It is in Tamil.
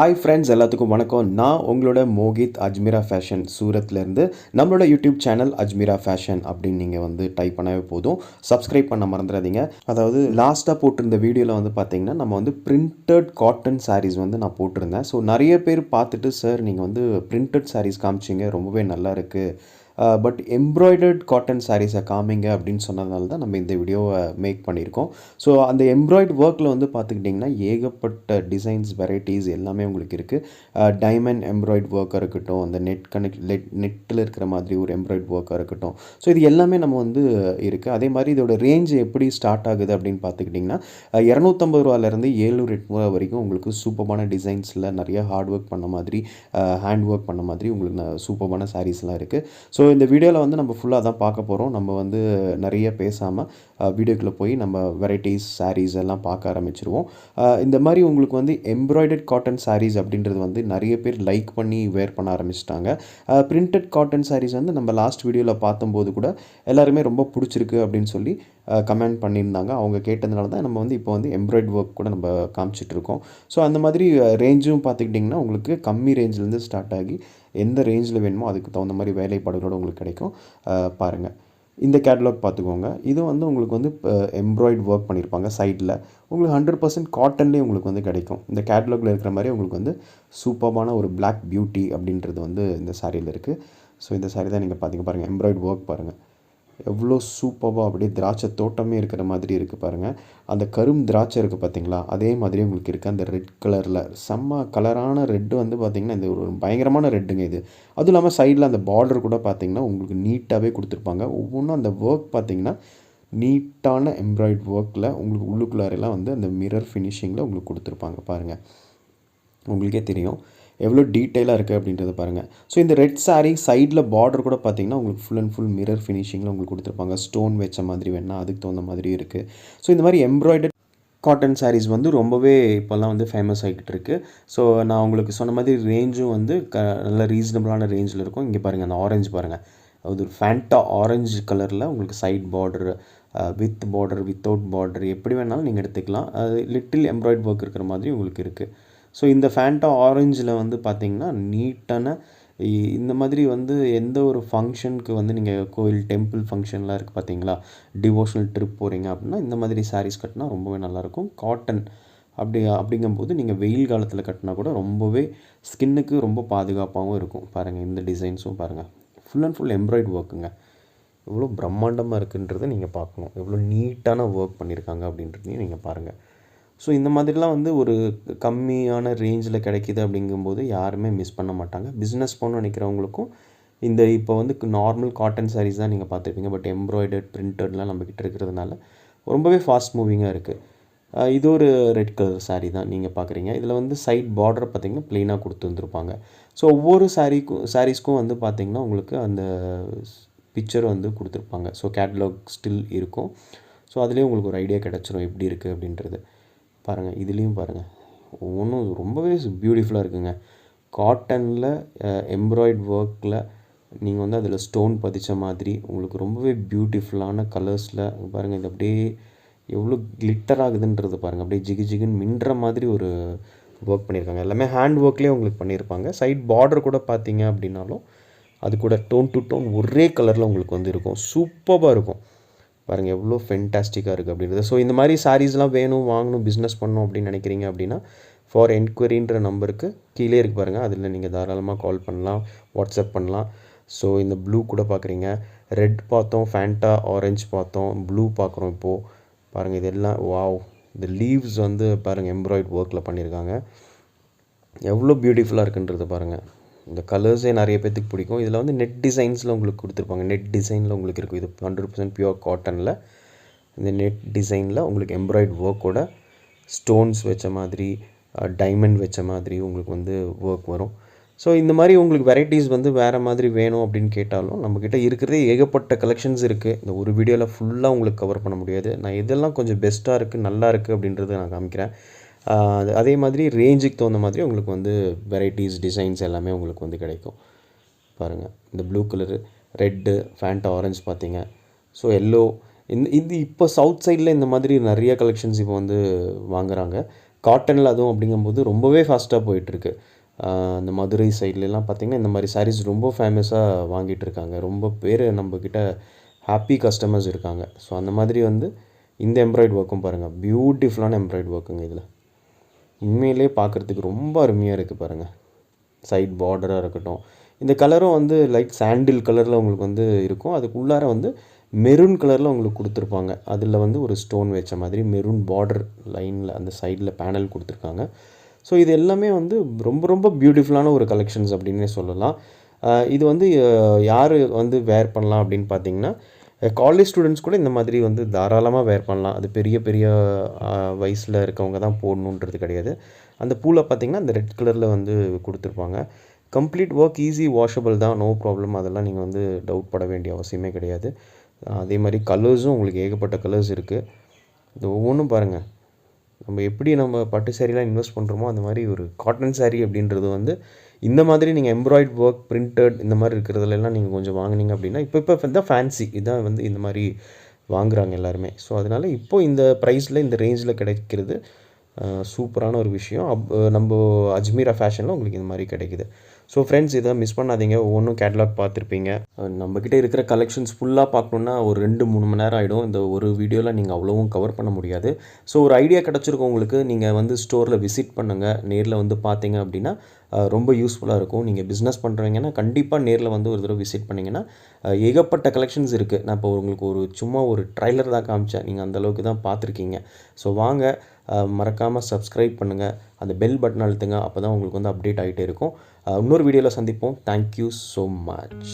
ஹாய் ஃப்ரெண்ட்ஸ் எல்லாத்துக்கும் வணக்கம். நான் உங்களோட மோகித் அஜ்மீரா ஃபேஷன் சூரத்லேருந்து. நம்மளோட யூடியூப் சேனல் அஜ்மீரா ஃபேஷன் அப்படின்னு நீங்கள் வந்து டைப் பண்ணவே போதும். சப்ஸ்கிரைப் பண்ண மறந்துடாதீங்க. அதாவது லாஸ்ட்டாக போட்டிருந்த வீடியோவில் வந்து பார்த்தீங்கன்னா நம்ம வந்து பிரிண்டட் காட்டன் சாரீஸ் வந்து நான் போட்டிருந்தேன். ஸோ நிறைய பேர் பார்த்துட்டு சார் நீங்கள் வந்து பிரிண்டட் சாரீஸ் காமிச்சிங்க. ரொம்பவே நல்லா இருக்குது பட் எம்ப்ராய்டர்ட் காட்டன் சாரீஸை காமிங்க அப்படின்னு சொன்னதுனால தான் நம்ம இந்த வீடியோவை மேக் uh, பண்ணியிருக்கோம். ஸோ அந்த எம்ப்ராய்ட் ஒர்க்கில் வந்து பார்த்துக்கிட்டிங்கன்னா ஏகப்பட்ட டிசைன்ஸ் வெரைட்டிஸ் எல்லாமே உங்களுக்கு இருக்குது டைமண்ட் எம்ப்ராய்ட் ஒர்க்காக இருக்கட்டும் அந்த நெட் கனெக்ட் நெட் நெட்டில் இருக்கிற மாதிரி ஒரு எம்ப்ராய்ட் ஒர்க்காக இருக்கட்டும். ஸோ இது எல்லாமே நம்ம வந்து uh, இருக்குது அதே மாதிரி இதோட ரேஞ்ச் எப்படி ஸ்டார்ட் ஆகுது அப்படின்னு பார்த்துக்கிட்டிங்கன்னா uh, இரநூத்தம்பது ரூபாலேருந்து ஏழ்நூறு எட்நூறுவா வரைக்கும் உங்களுக்கு சூப்பரான டிசைன்ஸில் நிறைய ஹார்ட் ஒர்க் பண்ண மாதிரி ஹேண்ட் ஒர்க் பண்ண மாதிரி உங்களுக்கு சூப்பரான சாரீஸ்லாம் இருக்குது ஸோ இந்த வீடியோவில் வந்து நம்ம ஃபுல்லாக தான் பார்க்க போகிறோம் நம்ம வந்து நிறைய பேசாமல் வீடியோக்குள்ளே போய் நம்ம வெரைட்டிஸ் சாரீஸ் எல்லாம் பார்க்க ஆரம்பிச்சிருவோம். இந்த மாதிரி உங்களுக்கு வந்து எம்ப்ராய்டட் காட்டன் சாரீஸ் அப்படின்றது வந்து நிறைய பேர் லைக் பண்ணி வேர் பண்ண ஆரம்பிச்சிட்டாங்க. பிரிண்டட் காட்டன் சாரீஸ் வந்து நம்ம லாஸ்ட் வீடியோவில் பார்த்தம்போது கூட எல்லாருமே ரொம்ப பிடிச்சிருக்கு அப்படின்னு சொல்லி கமெண்ட் பண்ணியிருந்தாங்க. அவங்க கேட்டதுனால தான் நம்ம வந்து இப்போ வந்து எம்ப்ராய்ட் ஒர்க் கூட நம்ம காமிச்சிட்டு இருக்கோம். ஸோ அந்த மாதிரி ரேஞ்சும் பார்த்துக்கிட்டிங்கன்னா உங்களுக்கு கம்மி ரேஞ்சிலேருந்து ஸ்டார்ட் ஆகி எந்த ரேஞ்சில் வேணுமோ அதுக்கு தகுந்த மாதிரி வேலைப்பாடுகளோடு உங்களுக்கு கிடைக்கும். பாருங்கள் இந்த கேட்லாக் பார்த்துக்கோங்க. இது வந்து உங்களுக்கு வந்து எம்ப்ராய்ட் ஒர்க் பண்ணியிருப்பாங்க சைடில் உங்களுக்கு ஹண்ட்ரட் பர்சன்ட் காட்டன்லேயே உங்களுக்கு வந்து கிடைக்கும். இந்த கேட்லாகில் இருக்கிற மாதிரி உங்களுக்கு வந்து சூப்பர்மான ஒரு பிளாக் பியூட்டி அப்படின்றது வந்து இந்த சாரியில் இருக்குது ஸோ இந்த சாரி தான் நீங்கள் பார்த்திங்க பாருங்கள் எம்ப்ராய்ட் ஒர்க் பாருங்கள் எவ்வளோ சூப்பராக அப்படியே திராட்சை தோட்டமே இருக்கிற மாதிரி இருக்குது பாருங்கள் அந்த கரும் திராட்சை இருக்குது பார்த்தீங்களா? அதே மாதிரி உங்களுக்கு இருக்குது அந்த ரெட் கலரில் செம்ம கலரான ரெட்டு வந்து பார்த்திங்கன்னா இந்த ஒரு பயங்கரமான ரெட்டுங்க இது. அதுவும் இல்லாமல் சைடில் அந்த பார்டர் கூட பார்த்திங்கன்னா உங்களுக்கு நீட்டாகவே கொடுத்துருப்பாங்க. ஒவ்வொன்றும் அந்த ஒர்க் பார்த்திங்கன்னா நீட்டான எம்ப்ராய்ட் ஒர்க்கில் உங்களுக்கு உள்ளுக்குள்ளாரெல்லாம் வந்து அந்த மிரர் ஃபினிஷிங்கில் உங்களுக்கு கொடுத்துருப்பாங்க பாருங்கள் உங்களுக்கே தெரியும். எவ்வளோ டீட்டெயிலாக இருக்குது அப்படின்றத பாருங்கள் ஸோ இந்த ரெட் saree சைடில் பார்டர் கூட பார்த்தீங்கன்னா உங்களுக்கு ஃபுல் அண்ட் ஃபுல் மிரர் ஃபினிஷிங்கில் உங்களுக்கு கொடுத்துருப்பாங்க. ஸ்டோன் வச்ச மாதிரி வேணால் அதுக்கு தகுந்த மாதிரி இருக்குது ஸோ இந்த மாதிரி எம்ப்ராய்டர் காட்டன் சாரீஸ் வந்து ரொம்பவே இப்போல்லாம் வந்து ஃபேமஸ் ஆகிக்கிட்டு இருக்குது ஸோ நான் உங்களுக்கு சொன்ன மாதிரி ரேஞ்சும் வந்து க நல்ல ரீசனபிளான ரேஞ்சில் இருக்கும். இங்கே பாருங்கள் அந்த ஆரஞ்சு பாருங்கள் அது ஒரு ஃபேண்டா ஆரஞ்சு கலரில் உங்களுக்கு side border with border without border எப்படி வேணாலும் நீங்கள் எடுத்துக்கலாம். அது லிட்டில் எம்ப்ராய்ட் ஒர்க் இருக்கிற மாதிரி உங்களுக்கு இருக்குது ஸோ இந்த ஃபேண்டா ஆரஞ்சில் வந்து பார்த்திங்கன்னா நீட்டான இ- இந்த மாதிரி வந்து எந்த ஒரு ஃபங்க்ஷனுக்கு வந்து நீங்கள் கோயில் டெம்பிள் ஃபங்க்ஷன்லாம் இருக்குது பார்த்தீங்களா டிவோஷனல் ட்ரிப் போகிறீங்க அப்படின்னா இந்த மாதிரி சாரீஸ் கட்டினா ரொம்பவே நல்லாயிருக்கும். காட்டன் அப்படி அப்படிங்கும்போது நீங்கள் வெயில் காலத்தில் கட்டினா கூட ரொம்பவே ஸ்கின்னுக்கு ரொம்ப பாதுகாப்பாகவும் இருக்கும். பாருங்கள் இந்த டிசைன்ஸும் பாருங்கள் ஃபுல் அண்ட் ஃபுல் எம்ப்ராய்ட் ஒர்க்குங்க எவ்வளோ பிரம்மாண்டமாக இருக்குன்றதை நீங்கள் பார்க்கணும். எவ்வளோ நீட்டான ஒர்க் பண்ணியிருக்காங்க அப்படின்றதையும் நீங்கள் பாருங்கள் ஸோ இந்த மாதிரிலாம் வந்து ஒரு கம்மியான ரேஞ்சில் கிடைக்கிது அப்படிங்கும்போது யாருமே மிஸ் பண்ண மாட்டாங்க. பிஸ்னஸ் பண்ண நினைக்கிறவங்களுக்கும் இந்த இப்போ வந்து நார்மல் காட்டன் சாரீஸ் தான் நீங்கள் பார்த்துருப்பீங்க. பட் எம்ப்ராய்டர்ட் பிரிண்டட்லாம் நம்மக்கிட்ட இருக்கிறதுனால ரொம்பவே ஃபாஸ்ட் மூவிங்காக இருக்குது இது ஒரு ரெட் கலர் சாரீ தான் நீங்கள் பார்க்குறீங்க. இதில் வந்து சைட் பார்டர் பார்த்திங்கன்னா ப்ளெயினாக கொடுத்து வந்துருப்பாங்க. ஸோ ஒவ்வொரு சாரீக்கும் சாரீஸ்க்கும் வந்து பார்த்திங்கன்னா உங்களுக்கு அந்த பிக்சர் வந்து கொடுத்துருப்பாங்க. ஸோ கேட்லாக் ஸ்டில் இருக்கும். ஸோ அதுலேயே உங்களுக்கு ஒரு ஐடியா கிடச்சிரும் எப்படி இருக்குது அப்படின்றது. பாருங்கள் இதுலேயும் பாருங்கள் ஒவ்வொன்றும் ரொம்பவே பியூட்டிஃபுல்லாக இருக்குங்க. காட்டனில் எம்ப்ராய்ட் ஒர்க்கில் நீங்கள் வந்து அதில் ஸ்டோன் பதிச்ச மாதிரி உங்களுக்கு ரொம்பவே பியூட்டிஃபுல்லான கலர்ஸில் பாருங்கள் இது அப்படியே எவ்வளோ கிளிட்டர் ஆகுதுன்றது பாருங்கள் அப்படியே ஜிகு ஜிகுன்னு மின்ற மாதிரி ஒரு ஒர்க் பண்ணியிருக்காங்க எல்லாமே ஹேண்ட் ஒர்க்லேயே உங்களுக்கு பண்ணியிருப்பாங்க சைட் பார்டர் கூட பார்த்தீங்க அப்படின்னாலும் அது கூட டோன் டு டோன் ஒரே கலரில் உங்களுக்கு வந்து இருக்கும். சூப்பராக இருக்கும். பாருங்கள் எவ்வளோ ஃபென்டாஸ்டிக்காக இருக்குது அப்படின்றது. ஸோ இந்த மாதிரி சாரீஸ்லாம் வேணும் வாங்கணும் பிஸ்னஸ் பண்ணணும் அப்படின்னு நினைக்கிறீங்க அப்படின்னா ஃபார் என்கொயரின்ற நம்பருக்கு கீழே இருக்கு பாருங்கள் அதில் நீங்கள் தாராளமாக கால் பண்ணலாம் வாட்ஸ்அப் பண்ணலாம். ஸோ இந்த ப்ளூ கூட பார்க்குறீங்க ரெட் பார்த்தோம் ஃபேண்டா ஆரஞ்சு பார்த்தோம் ப்ளூ பார்க்குறோம் இப்போது பாருங்கள் இதெல்லாம் வாவ் இந்த லீவ்ஸ் வந்து பாருங்கள் எம்ப்ராய்ட் ஒர்க்கில் பண்ணியிருக்காங்க எவ்வளோ பியூட்டிஃபுல்லாக இருக்குன்றது பாருங்கள் இந்த கலர்ஸே நிறைய பேர்த்துக்கு பிடிக்கும். இதில் வந்து நெட் டிசைன்ஸில் உங்களுக்கு கொடுத்துருப்பாங்க. நெட் டிசைனில் உங்களுக்கு இருக்கும். இது ஹண்ட்ரட் பர்சன்ட் பியூர் காட்டனில் இந்த நெட் டிசைனில் உங்களுக்கு எம்ப்ராய்ட் ஒர்க்கோட ஸ்டோன்ஸ் வச்ச மாதிரி டைமண்ட் வச்ச மாதிரி உங்களுக்கு வந்து ஒர்க் வரும். ஸோ இந்த மாதிரி உங்களுக்கு வெரைட்டிஸ் வந்து வேறு மாதிரி வேணும் அப்படின்னு கேட்டாலும் நம்மக்கிட்ட இருக்கிறதே ஏகப்பட்ட கலெக்ஷன்ஸ் இருக்குது இந்த ஒரு வீடியோவில் ஃபுல்லாக உங்களுக்கு கவர் பண்ண முடியாது. நான் இதெல்லாம் கொஞ்சம் பெஸ்ட்டாக இருக்குது நல்லா இருக்குது அப்படின்றத நான் காமிக்கிறேன். அது- அதே மாதிரி ரேஞ்சுக்கு தகுந்த மாதிரி உங்களுக்கு வந்து வெரைட்டிஸ் டிசைன்ஸ் எல்லாமே உங்களுக்கு வந்து கிடைக்கும். பாருங்கள் இந்த blue colour red Fanta orange பார்த்தீங்க. ஸோ எல்லோ இந்த இது இப்போ சவுத் சைடில் இந்த மாதிரி நிறைய கலெக்ஷன்ஸ் இப்போ வந்து வாங்குறாங்க. காட்டனில் அதுவும் அப்படிங்கும்போது ரொம்பவே ஃபாஸ்ட்டாக போயிட்டுருக்கு. இந்த மதுரை சைட்லலாம் பார்த்திங்கன்னா இந்த மாதிரி சாரீஸ் ரொம்ப ஃபேமஸாக வாங்கிட்டு இருக்காங்க ரொம்ப பேர் நம்மக்கிட்ட ஹாப்பி கஸ்டமர்ஸ் இருக்காங்க. ஸோ அந்த மாதிரி வந்து இந்த எம்ப்ராய்டு ஒர்க்கும் பாருங்கள் பியூட்டிஃபுல்லான எம்ப்ராய்டு ஒர்க்குங்க இதில். உண்மையிலே பார்க்குறதுக்கு ரொம்ப அருமையாக இருக்குது பாருங்கள் சைட் பார்டராக இருக்கட்டும். இந்த கலரும் வந்து லைட் சாண்டில் கலரில் உங்களுக்கு வந்து இருக்கும். அதுக்கு உள்ளார வந்து மெரூன் கலரில் உங்களுக்கு கொடுத்துருப்பாங்க. அதில் வந்து ஒரு ஸ்டோன் வச்ச மாதிரி மெரூன் பார்டர் லைனில் அந்த சைடில் பேனல் கொடுத்துருக்காங்க. ஸோ இது எல்லாமே வந்து ரொம்ப ரொம்ப பியூட்டிஃபுல்லான ஒரு கலெக்ஷன்ஸ் அப்படின்னே சொல்லலாம். இது வந்து யார் வந்து வேர் பண்ணலாம் அப்படின்னு பார்த்தீங்கன்னா காலேஜ் ஸ்டூடெண்ட்ஸ் கூட இந்த மாதிரி வந்து தாராளமாக வேர் பண்ணலாம். அது பெரிய பெரிய வயசில் இருக்கவங்க தான் போடணுன்றது கிடையாது. அந்த பூவில் பார்த்தீங்கன்னா அந்த ரெட் கலரில் வந்து கொடுத்துருப்பாங்க. கம்ப்ளீட் ஒர்க் ஈஸி வாஷபிள் தான். நோ ப்ராப்ளம் அதெல்லாம் நீங்கள் வந்து டவுட் பட வேண்டிய அவசியமே கிடையாது. அதே மாதிரி கலர்ஸும் உங்களுக்கு ஏகப்பட்ட கலர்ஸ் இருக்குது இது ஒவ்வொன்றும் பாருங்கள் நம்ம எப்படி நம்ம பட்டு சாரீலாம் இன்வெஸ்ட் பண்ணுறோமோ அந்த மாதிரி ஒரு காட்டன் சாரீ அப்படின்றது வந்து இந்த மாதிரி நீங்கள் எம்ப்ராய்ட் ஒர்க் பிரிண்டட் இந்த மாதிரி இருக்கிறதுலலாம் நீங்கள் கொஞ்சம் வாங்குனீங்க அப்படின்னா இப்போ இப்போ தான் ஃபேன்சி இதான் வந்து இந்த மாதிரி வாங்குகிறாங்க எல்லாருமே. ஸோ அதனால் இப்போ இந்த ப்ரைஸில் இந்த ரேஞ்சில் கிடைக்கிறது சூப்பரான ஒரு விஷயம். அப் நம்ம அஜ்மீரா ஃபேஷனில் உங்களுக்கு இந்த மாதிரி கிடைக்குது. ஸோ ஃப்ரெண்ட்ஸ் இதை மிஸ் பண்ணாதீங்க. ஒவ்வொன்றும் கேட்லாக் பார்த்துருப்பீங்க. நம்மக்கிட்ட இருக்கிற கலெக்ஷன்ஸ் ஃபுல்லாக பார்க்கணுன்னா ஒரு ரெண்டு மூணு மணி நேரம் ஆகிடும் இந்த ஒரு வீடியோவில் நீங்கள் அவ்வளோவும் கவர் பண்ண முடியாது. ஸோ ஒரு ஐடியா கிடச்சிருக்கும் உங்களுக்கு. நீங்கள் வந்து ஸ்டோரில் விசிட் பண்ணுங்கள் நேரில் வந்து பார்த்தீங்க அப்படின்னா ரொம்ப யூஸ்ஃபுல்லாக இருக்கும். நீங்கள் பிஸ்னஸ் பண்ணுறீங்கன்னா கண்டிப்பாக நேரில் வந்து ஒரு தடவை விசிட் பண்ணிங்கன்னா ஏகப்பட்ட கலெக்ஷன்ஸ் இருக்குது நான் இப்போ உங்களுக்கு ஒரு சும்மா ஒரு ட்ரைலர் தான் காமிச்சேன். நீங்கள் அந்த அளவுக்கு தான் பார்த்துருக்கீங்க. ஸோ வாங்க மறக்காமல் சப்ஸ்கிரைப் பண்ணுங்கள் அந்த பெல் பட்டன் அழுத்துங்க. அப்போ தான் உங்களுக்கு வந்து அப்டேட் ஆகிட்டே இருக்கும். இன்னொரு வீடியோவில் சந்திப்போம். Thank you so much